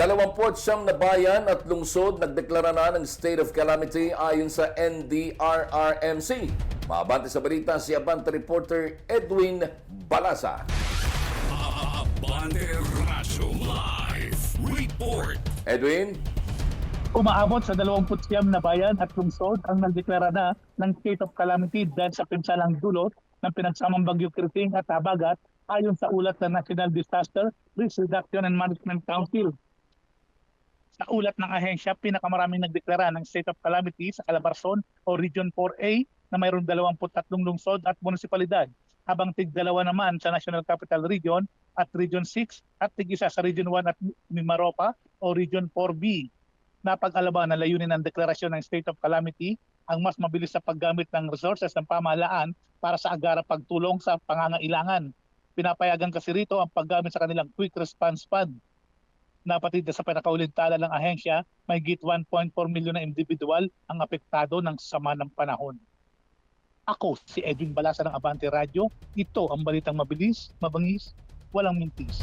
Dalawamput siyam na bayan at lungsod nagdeklara na ng state of calamity ayon sa NDRRMC. Maabante sa balita si Abante reporter Edwin Balasa. Abante Radyo Live Report. Edwin? Umaabot sa 29 na bayan at lungsod ang nagdeklara na ng state of calamity dahil sa pinsalang dulot ng pinagsamang bagyo Kriting at Habagat ayon sa ulat ng National Disaster Risk Reduction and Management Council. Sa ulat ng ahensya, pinakamaraming nagdeklara ng state of calamity sa Calabarzon o Region 4A na mayroong 23 lungsod at munisipalidad, habang tig-dalawa naman sa National Capital Region at Region 6 at tig-isa sa Region 1 at Mimaropa o Region 4B napag-alaba na layunin ng deklarasyon ng state of calamity ang mas mabilis sa paggamit ng resources ng pamahalaan para sa agarang pagtulong sa pangangailangan. Pinapayagan kasi rito ang paggamit sa kanilang quick response fund. Napatid na sa pinakauling tala ng ahensya, may git 1.4 milyon na individual ang apektado ng sama ng panahon. Ako si Edwin Balasa ng Abante Radio. Ito ang balitang mabilis, mabangis, walang mintis.